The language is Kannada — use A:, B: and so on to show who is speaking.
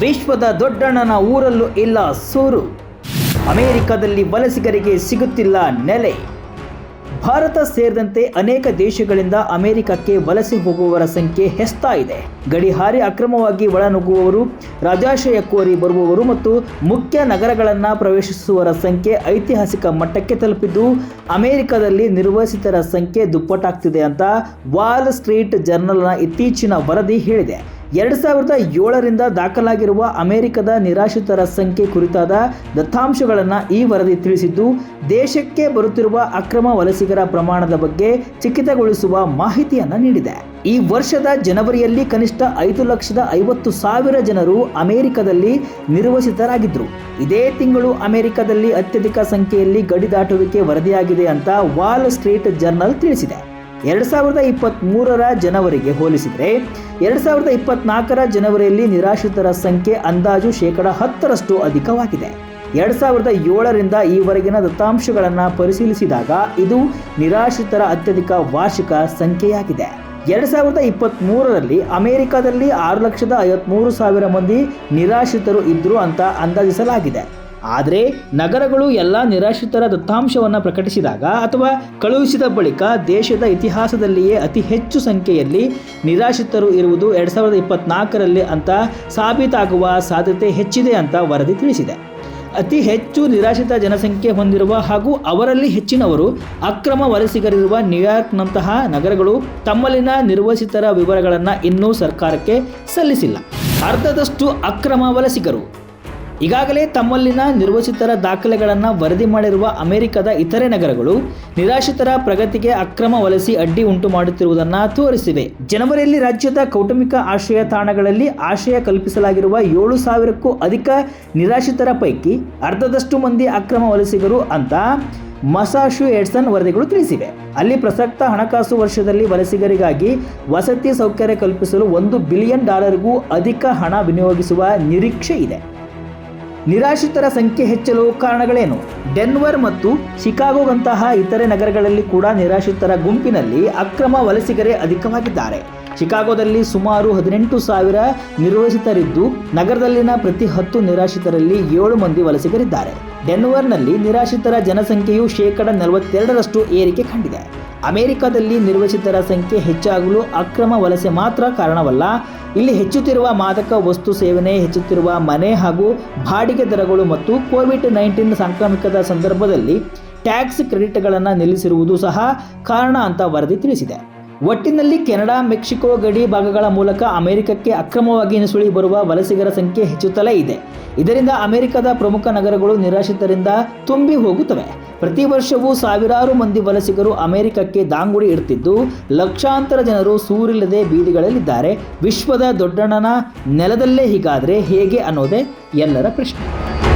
A: ವಿಶ್ವದ ದೊಡ್ಡಣ್ಣನ ಊರಲ್ಲೂ ಇಲ್ಲ ಸೂರು. ಅಮೆರಿಕದಲ್ಲಿ ವಲಸಿಗರಿಗೆ ಸಿಗುತ್ತಿಲ್ಲ ನೆಲೆ. ಭಾರತ ಸೇರಿದಂತೆ ಅನೇಕ ದೇಶಗಳಿಂದ ಅಮೆರಿಕಕ್ಕೆ ವಲಸೆ ಹೋಗುವವರ ಸಂಖ್ಯೆ ಹೆಚ್ಚುತ್ತಾ ಇದೆ ಗಡಿಹಾರಿ ಅಕ್ರಮವಾಗಿ ಒಳನುಗ್ಗುವವರು ರಾಜಾಶಯ ಕೋರಿ ಬರುವವರು ಮತ್ತು ಮುಖ್ಯ ನಗರಗಳನ್ನು ಪ್ರವೇಶಿಸುವವರ ಸಂಖ್ಯೆ ಐತಿಹಾಸಿಕ ಮಟ್ಟಕ್ಕೆ ತಲುಪಿದ್ದು, ಅಮೆರಿಕದಲ್ಲಿ ನಿರ್ವಸಿತರ ಸಂಖ್ಯೆ ದುಪ್ಪಟ್ಟಾಗ್ತಿದೆ ಅಂತ ವಾಲ್ ಸ್ಟ್ರೀಟ್ ಜರ್ನಲ್ನ ಇತ್ತೀಚಿನ ವರದಿ ಹೇಳಿದೆ. ಎರಡು ಸಾವಿರದ ಏಳರಿಂದ ದಾಖಲಾಗಿರುವ ಅಮೆರಿಕದ ನಿರಾಶ್ರಿತರ ಸಂಖ್ಯೆ ಕುರಿತಾದ ದತ್ತಾಂಶಗಳನ್ನು ಈ ವರದಿ ತಿಳಿಸಿದ್ದು, ದೇಶಕ್ಕೆ ಬರುತ್ತಿರುವ ಅಕ್ರಮ ವಲಸಿಗರ ಪ್ರಮಾಣದ ಬಗ್ಗೆ ಚಿಕಿತಗೊಳಿಸುವ ಮಾಹಿತಿಯನ್ನು ನೀಡಿದೆ. ಈ ವರ್ಷದ ಜನವರಿಯಲ್ಲಿ ಕನಿಷ್ಠ ಐದು ಲಕ್ಷದ ಐವತ್ತು ಸಾವಿರ ಜನರು ಅಮೆರಿಕದಲ್ಲಿ ನಿರ್ವಸಿತರಾಗಿದ್ದರು ಇದೇ ತಿಂಗಳು ಅಮೆರಿಕದಲ್ಲಿ ಅತ್ಯಧಿಕ ಸಂಖ್ಯೆಯಲ್ಲಿ ಗಡಿ ದಾಟುವಿಕೆ ವರದಿಯಾಗಿದೆ ಅಂತ ವಾಲ್ ಸ್ಟ್ರೀಟ್ ಜರ್ನಲ್ ತಿಳಿಸಿದೆ. ಎರಡು ಸಾವಿರದ ಇಪ್ಪತ್ತ್ಮೂರರ ಜನವರಿಗೆ ಹೋಲಿಸಿದರೆ ಎರಡು ಸಾವಿರದ ಇಪ್ಪತ್ನಾಲ್ಕರ ಜನವರಿಯಲ್ಲಿ ನಿರಾಶ್ರಿತರ ಸಂಖ್ಯೆ ಅಂದಾಜು ಶೇಕಡ ಹತ್ತರಷ್ಟು ಅಧಿಕವಾಗಿದೆ. ಎರಡು ಸಾವಿರದ ಏಳರಿಂದ ಈವರೆಗಿನ ದತ್ತಾಂಶಗಳನ್ನು ಪರಿಶೀಲಿಸಿದಾಗ ಇದು ನಿರಾಶ್ರಿತರ ಅತ್ಯಧಿಕ ವಾರ್ಷಿಕ ಸಂಖ್ಯೆಯಾಗಿದೆ. ಎರಡು ಸಾವಿರದ ಇಪ್ಪತ್ತ್ಮೂರರಲ್ಲಿ ಅಮೆರಿಕದಲ್ಲಿ ಆರು ಲಕ್ಷದ ಐವತ್ತ್ಮೂರು ಸಾವಿರ ಮಂದಿ ನಿರಾಶ್ರಿತರು ಇದ್ದರು ಅಂತ ಅಂದಾಜಿಸಲಾಗಿದೆ. ಆದರೆ ನಗರಗಳು ಎಲ್ಲ ನಿರಾಶ್ರಿತರ ದತ್ತಾಂಶವನ್ನು ಪ್ರಕಟಿಸಿದಾಗ ಅಥವಾ ಕಳುಹಿಸಿದ ಬಳಿಕ ದೇಶದ ಇತಿಹಾಸದಲ್ಲಿಯೇ ಅತಿ ಹೆಚ್ಚು ಸಂಖ್ಯೆಯಲ್ಲಿ ನಿರಾಶ್ರಿತರು ಇರುವುದು ಎರಡು ಸಾವಿರದ ಇಪ್ಪತ್ನಾಲ್ಕರಲ್ಲಿ ಅಂತ ಸಾಬೀತಾಗುವ ಸಾಧ್ಯತೆ ಹೆಚ್ಚಿದೆ ಅಂತ ವರದಿ ತಿಳಿಸಿದೆ. ಅತಿ ಹೆಚ್ಚು ನಿರಾಶ್ರಿತ ಜನಸಂಖ್ಯೆ ಹೊಂದಿರುವ ಹಾಗೂ ಅವರಲ್ಲಿ ಹೆಚ್ಚಿನವರು ಅಕ್ರಮ ವಲಸಿಗರಿರುವ ನ್ಯೂಯಾರ್ಕ್ನಂತಹ ನಗರಗಳು ತಮ್ಮಲ್ಲಿನ ನಿರ್ವಸಿತರ ವಿವರಗಳನ್ನು ಇನ್ನೂ ಸರ್ಕಾರಕ್ಕೆ ಸಲ್ಲಿಸಿಲ್ಲ. ಅರ್ಧದಷ್ಟು ಅಕ್ರಮ ವಲಸಿಗರು ಈಗಾಗಲೇ ತಮ್ಮಲ್ಲಿನ ನಿರ್ವಸಿತರ ದಾಖಲೆಗಳನ್ನು ವರದಿ ಮಾಡಿರುವ ಅಮೆರಿಕದ ಇತರೆ ನಗರಗಳು ನಿರಾಶ್ರಿತರ ಪ್ರಗತಿಗೆ ಅಕ್ರಮ ವಲಸಿ ಅಡ್ಡಿ ಉಂಟು ಮಾಡುತ್ತಿರುವುದನ್ನು ತೋರಿಸಿವೆ. ಜನವರಿಯಲ್ಲಿ ರಾಜ್ಯದ ಕೌಟುಂಬಿಕ ಆಶ್ರಯ ತಾಣಗಳಲ್ಲಿ ಆಶ್ರಯ ಕಲ್ಪಿಸಲಾಗಿರುವ ಏಳು ಸಾವಿರಕ್ಕೂ ಅಧಿಕ ನಿರಾಶ್ರಿತರ ಪೈಕಿ ಅರ್ಧದಷ್ಟು ಮಂದಿ ಅಕ್ರಮ ವಲಸಿಗರು ಅಂತ ಮಸಾಶು ಎಡ್ಸನ್ ವರದಿಗಳು ತಿಳಿಸಿವೆ. ಅಲ್ಲಿ ಪ್ರಸಕ್ತ ಹಣಕಾಸು ವರ್ಷದಲ್ಲಿ ವಲಸಿಗರಿಗಾಗಿ ವಸತಿ ಸೌಕರ್ಯ ಕಲ್ಪಿಸಲು ಒಂದು ಬಿಲಿಯನ್ ಡಾಲರ್ಗೂ ಅಧಿಕ ಹಣ ವಿನಿಯೋಗಿಸುವ ನಿರೀಕ್ಷೆ ಇದೆ. ನಿರಾಶ್ರಿತರ ಸಂಖ್ಯೆ ಹೆಚ್ಚಲು ಕಾರಣಗಳೇನು? ಡೆನ್ವರ್ ಮತ್ತು ಶಿಕಾಗೋಗಂತಹ ಇತರೆ ನಗರಗಳಲ್ಲಿ ಕೂಡ ನಿರಾಶ್ರಿತರ ಗುಂಪಿನಲ್ಲಿ ಅಕ್ರಮ ವಲಸಿಗರೇ ಅಧಿಕವಾಗಿದ್ದಾರೆ. ಶಿಕಾಗೋದಲ್ಲಿ ಸುಮಾರು ಹದಿನೆಂಟು ಸಾವಿರ ನಿರ್ವಹಿಸಿತರಿದ್ದು ನಗರದಲ್ಲಿನ ಪ್ರತಿ ಹತ್ತು ನಿರಾಶ್ರಿತರಲ್ಲಿ ಏಳು ಮಂದಿ ವಲಸಿಗರಿದ್ದಾರೆ. ಡೆನ್ವರ್ನಲ್ಲಿ ನಿರಾಶ್ರಿತರ ಜನಸಂಖ್ಯೆಯು ಶೇಕಡ ನಲವತ್ತೆರಡರಷ್ಟು ಏರಿಕೆ ಕಂಡಿದೆ. ಅಮೆರಿಕದಲ್ಲಿ ನಿರ್ವಸಿತರ ಸಂಖ್ಯೆ ಹೆಚ್ಚಾಗಲು ಅಕ್ರಮ ವಲಸೆ ಮಾತ್ರ ಕಾರಣವಲ್ಲ ಇಲ್ಲಿ ಹೆಚ್ಚುತ್ತಿರುವ ಮಾದಕ ವಸ್ತು ಸೇವನೆ, ಹೆಚ್ಚುತ್ತಿರುವ ಮನೆ ಹಾಗೂ ಬಾಡಿಗೆ ದರಗಳು ಮತ್ತು ಕೋವಿಡ್ ನೈನ್ಟೀನ್ ಸಾಂಕ್ರಾಮಿಕದ ಸಂದರ್ಭದಲ್ಲಿ ಟ್ಯಾಕ್ಸ್ ಕ್ರೆಡಿಟ್ಗಳನ್ನು ನಿಲ್ಲಿಸಿರುವುದು ಸಹ ಕಾರಣ ಅಂತ ವರದಿ ತಿಳಿಸಿದೆ. ಒಟ್ಟಿನಲ್ಲಿ ಕೆನಡಾ, ಮೆಕ್ಸಿಕೋ ಗಡಿ ಭಾಗಗಳ ಮೂಲಕ ಅಮೆರಿಕಕ್ಕೆ ಅಕ್ರಮವಾಗಿ ನುಸುಳಿ ಬರುವ ವಲಸಿಗರ ಸಂಖ್ಯೆ ಹೆಚ್ಚುತ್ತಲೇ ಇದೆ. ಇದರಿಂದ ಅಮೆರಿಕದ ಪ್ರಮುಖ ನಗರಗಳು ನಿರಾಶ್ರಿತರಿಂದ ತುಂಬಿ ಹೋಗುತ್ತವೆ. ಪ್ರತಿ ವರ್ಷವೂ ಸಾವಿರಾರು ಮಂದಿ ವಲಸಿಗರು ಅಮೆರಿಕಕ್ಕೆ ದಾಂಗುಡಿ ಇಡ್ತಿದ್ದು, ಲಕ್ಷಾಂತರ ಜನರು ಸೂರಿಲ್ಲದೆ ಬೀದಿಗಳಲ್ಲಿದ್ದಾರೆ. ವಿಶ್ವದ ದೊಡ್ಡಣ್ಣನ ನೆಲದಲ್ಲೇ ಹೀಗಾದರೆ ಹೇಗೆ ಅನ್ನೋದೇ ಎಲ್ಲರ ಪ್ರಶ್ನೆ.